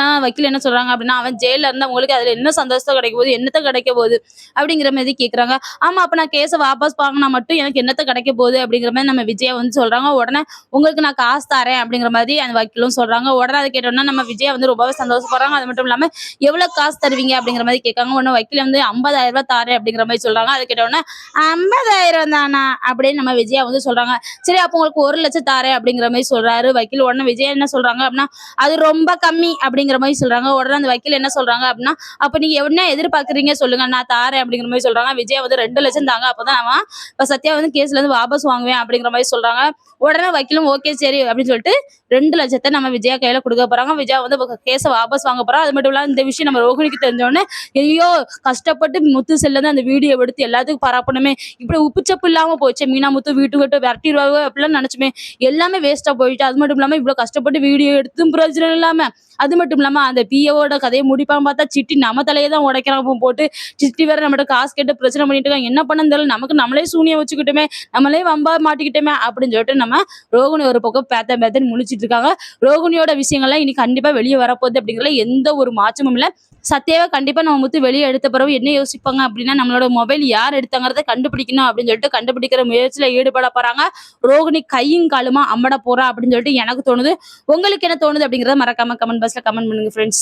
நான் வக்கீல் என்ன சொல்றாங்க அப்படின்னா அவன் ஜெயில இருந்தா உங்களுக்கு அதுல என்ன சந்தோஷம் கிடைக்க போகுது என்னத்த கிடைக்க போகுது அப்படிங்கிற மாதிரி கேக்குறாங்க. ஆமா அப்ப நான் கேஸை வாபஸ் வாங்கினா மட்டும் எனக்கு என்னத்த கிடைக்க போகுது அப்படிங்கிற மாதிரி நம்ம விஜயா வந்து சொல்றாங்க. உடனே உங்களுக்கு நான் காசு தரேன் அப்படிங்கிற மாதிரி அந்த வக்கீலும் சொல்றாங்க. உடனே அதை கேட்டோம்னா நம்ம விஜயா வந்து ரொம்பவே சந்தோஷப்படுறாங்க. அது மட்டும் இல்லாம எவ்வளவு காசு தருவீங்க அப்படிங்கிற மாதிரி கேட்காங்க. உடனே வக்கீல் வந்து ஐம்பதாயிரம் ரூபாய் தாரேன் அப்படிங்கிற மாதிரி சொல்றாங்க. அதை கேட்ட உடனே ஐம்பதாயிரம் தானா அப்படின்னு நம்ம விஜயா வந்து சொல்றாங்க. சரி அப்போ உங்களுக்கு ஒரு லட்சம் தாரேன் அப்படிங்கிற மாதிரி சொல்றாரு வக்கீல். உடனே விஜயா என்ன சொல்றாங்க அப்படின்னா அது ரொம்ப கம்மி அப்படி அப்படிங்கிற மாதிரி சொல்றாங்க. உடனே அந்த வக்கீல் என்ன சொல்றாங்க அப்படின்னா அப்ப நீங்க என்ன எதிர்பார்க்கறீங்க சொல்லுங்க நான் தாரேன் அப்படிங்கிற மாதிரி சொல்றாங்க. விஜயா வந்து ரெண்டு லட்சம் தாங்க. அப்பதான் அவன் இப்ப சத்யா வந்து கேஸ்ல இருந்து வாபஸ் வாங்குவேன் அப்படிங்கிற மாதிரி சொல்றாங்க. உடனே வக்கீலும் ஓகே சரி அப்படின்னு சொல்லிட்டு ரெண்டு லட்சத்தை நம்ம விஜயா கையில கொடுக்க போறாங்க. விஜயா வந்து கேஸை வாபஸ் வாங்க போறா. அது மட்டும் இல்லாம இந்த விஷயம் நம்ம ரோஹிணிக்கு தெரிஞ்சோடனே ஐயோ கஷ்டப்பட்டு முத்து செல்ல அந்த வீடியோ எடுத்து எல்லாத்துக்கும் பரப்பணுமே இப்படி உப்புச்சப்பு இல்லாம போச்சு. மீனா முத்து வீட்டு விட்டு விரட்டிடுவாங்க அப்படிலாம் நினைச்சுமே. எல்லாமே வேஸ்டா போயிட்டு அது மட்டும் இல்லாம இவ்வளவு கஷ்டப்பட்டு வீடியோ எடுத்தும் பிரயோஜனம் இல்லாம அது மட்டும் இல்லாம அந்த பிஏவோட கதையை முடிப்பான்னு பார்த்தா சிட்டி நம்ம தலையை தான் உடைக்கிறான் போட்டு சிட்டி வேற நம்மகிட்ட காசு கேட்டு பிரச்சனை பண்ணிட்டு இருக்காங்க. என்ன பண்ண தெரியல? நமக்கு நம்மளே சூனியம் வச்சுக்கிட்டோமே நம்மளே வம்பா மாட்டிக்கிட்டோமே அப்படின்னு சொல்லிட்டு நம்ம ரோகிணி ஒரு பக்கம் பேத்த பேத்தன்னு முழிச்சிட்டு இருக்காங்க. ரோகிணியோட விஷயங்கள்லாம் இனி கண்டிப்பா வெளியே வரப்போகுது அப்படிங்கிறதுல எந்த ஒரு மாற்றமும் இல்லை. சத்யாவை கண்டிப்பா நம்ம முத்து வெளியே எடுத்த பிறகு என்ன யோசிப்பாங்க அப்படின்னா நம்மளோட மொபைல் யார் எடுத்தாங்கிறத கண்டுபிடிக்கணும் அப்படின்னு சொல்லிட்டு கண்டுபிடிக்கிற முயற்சியில ஈடுபட போறாங்க. ரோகிணி கையும் காலுமா அம்மட போகிறா அப்படின்னு சொல்லிட்டு எனக்கு தோணுது. உங்களுக்கு என்ன தோணுது அப்படிங்கறத மறக்காம கமெண்ட் பாக்ஸில் கமெண்ட் பண்ணுங்க ஃப்ரெண்ட்ஸ்